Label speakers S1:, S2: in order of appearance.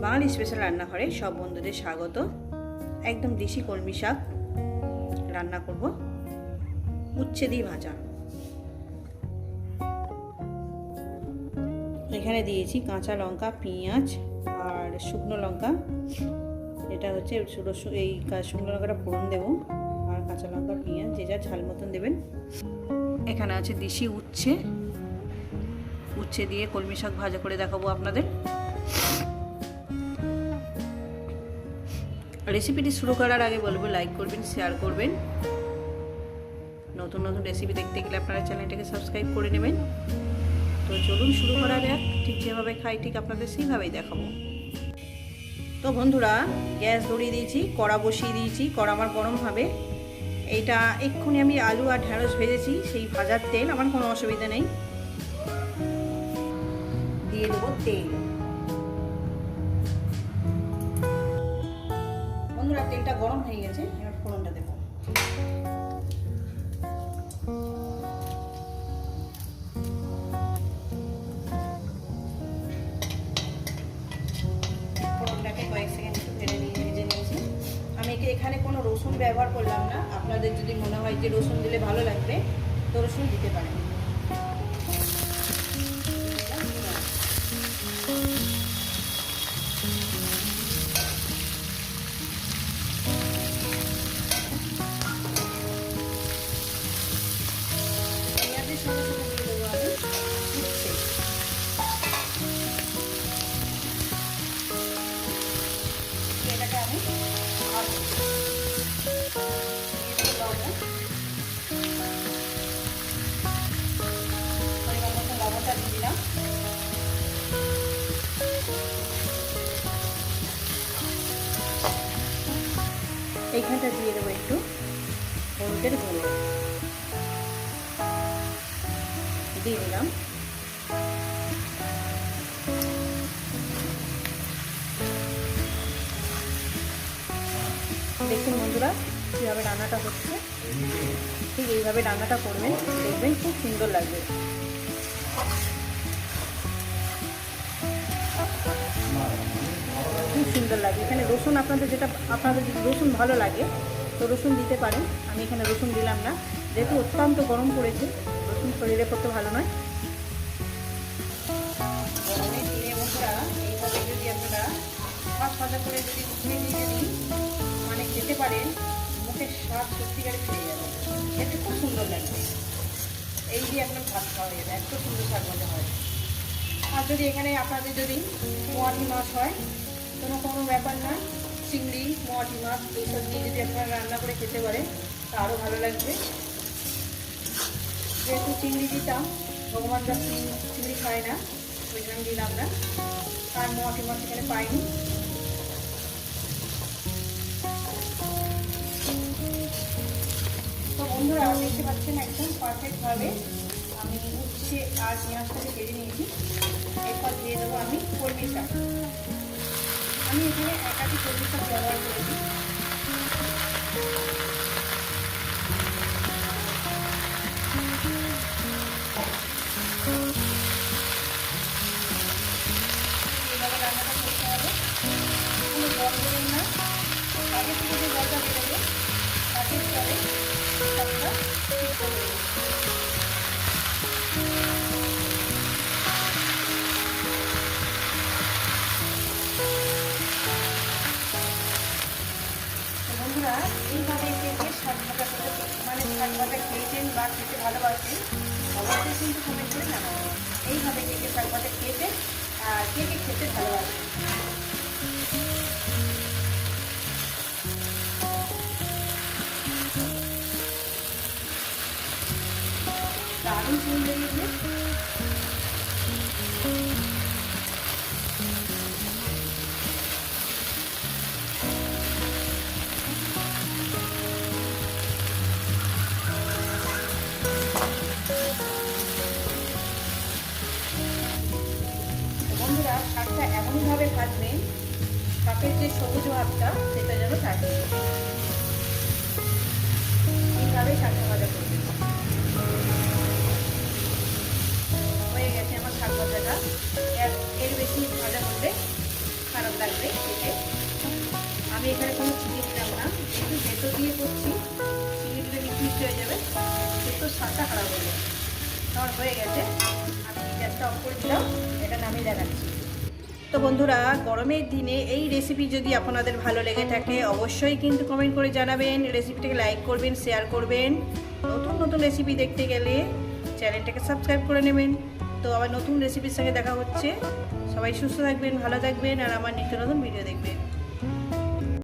S1: বাঙালি special রান্নাঘরে সব বন্ধুদের স্বাগত। একদম দেশি কলমি শাক রান্না করব। উচ্ছে দিয়ে ভাজা। এখানে দিয়েছি কাঁচা লঙ্কা, পেঁয়াজ আর শুকনো লঙ্কা। এটা হচ্ছে এই শুকনো লঙ্কাটা ফোড়ন দেবো আর কাঁচা লঙ্কা, পেঁয়াজ যে যা ঝাল মতন দেবেন। এখানে আছে দেশি উচ্ছে। উচ্ছে দিয়ে কলমি শাক ভাজা করে দেখাবো আপনাদের। রেসিপিটি শুরু করার আগে বলব লাইক করবেন শেয়ার করবেন। নতুন নতুন রেসিপি দেখতে গেলে আপনারা চ্যানেলটাকে সাবস্ক্রাইব করে নেবেন। তো চলুন শুরু করা যাক। ঠিক যেভাবে খাই, ঠিক আপনাদের সেইভাবেই দেখাবো। তো বন্ধুরা, গ্যাস ধরিয়ে দিয়েছি, কড়া বসিয়ে দিয়েছি, কড়া আমার গরম হবে। এইটা এক্ষুনি আমি আলু আর ঢ্যাঁড়স ভেজেছি, সেই ভাজার তেল, আমার কোনো অসুবিধা নেই। দিয়ে দেবো তেল। বন্ধুরা, তেলটা গরম হয়ে গেছে, এবার ফোড়নটা দেবো। কয়েক সেকেন্ড নিয়ে, ভেজে নিয়েছি। আমি এখানে কোনো রসুন ব্যবহার করলাম না। আপনাদের যদি মনে হয় যে রসুন দিলে ভালো লাগবে, তো রসুন দিতে পারেন। এইখানটা দিয়ে দেবো একটু হলুদের গুঁড়ো। দিয়ে দিলাম। দেখুন বন্ধুরা, কীভাবে রান্নাটা হচ্ছে। ঠিক এইভাবে রান্নাটা করবেন, দেখবেন খুব সুন্দর লাগবে। সুন্দর লাগে। এখানে রসুন আপনাদের যেটা, আপনাদের রসুন ভালো লাগে, তো রসুন দিতে পারেন। আমি এখানে রসুন দিলাম না। যেহেতু অত্যন্ত গরম পড়েছে, রসুন শরীরে করতে ভালো নয়। এইভাবে যদি আপনারা করে যদি মানে পারেন, মুখের স্বাদ খুব সুন্দর এই দিয়ে এত সুন্দর শাক ভাজা হয়। আর যদি এখানে আপনাদের যদি মোয়াটি মাছ হয় কোনো কোনো ব্যাপার না। চিংড়ি মোয়াটি মাছ, এইসব দিয়ে যদি আপনারা রান্না করে খেতে পারেন, তা আরও ভালো লাগবে। যেহেতু চিংড়ি দিতাম, ভগবান যা চিংড়ি খায় না ওই জন্য দিলাম না। আর মোয়াটি মাছ এখানে পাইনি। তো বন্ধুরা, দেখতে পাচ্ছেন একদম পারফেক্টভাবে আমি উচ্ছে আর পেঁয়াজটাকে কেটে নিয়েছি। এরপর দিয়ে দেবো আমি শাক আমি এখানে একাধিক কলমি শাক ব্যবহার করেছি এইভাবে রান্নাটা করতে হবে কোনো জল দেবেন না আগে থেকে যে জলটা বা খেতে ভালোবাসেন অবশ্যই কিন্তু কমেন্ট করে জানাবেন এইভাবে কেটে কেকে আর কে কে খেতে ভালোবাসেন দারুণ ফুল বেরিয়েছে বন্ধুরা এমনভাবে ভাজবেন শাকের যে সবুজ ভাবটা, সেটা যেন থাকে। এইভাবে শাকটা ভাজা করবেন হয়ে গেছে আমার শাক ভাজাটা। এর বেশি ভাজা করলে খারাপ লাগবে খেতে। আমি এখানে কোনো চিনি দিলাম না। যেহেতু ভেতো দিয়ে করছি, চিনি দিলে মিক্স হয়ে যাবে। সেতো স্বাদটা খারাপ যাবে। আমার হয়ে গেছে। আমি গ্যাসটা অফ করে দিলাম। এটা নামিয়ে দেখাচ্ছি। তো বন্ধুরা, গরমের দিনে এই রেসিপি যদি আপনাদের ভালো লেগে থাকে, অবশ্যই কিন্তু কমেন্ট করে জানাবেন রেসিপিটাকে লাইক করবেন শেয়ার করবেন। নতুন নতুন রেসিপি দেখতে গেলে চ্যানেলটাকে সাবস্ক্রাইব করে নেবেন। তো আবার নতুন রেসিপির সঙ্গে দেখা হচ্ছে। সবাই সুস্থ থাকবেন, ভালো থাকবেন, আর আমার নিত্য নতুন ভিডিও দেখবেন।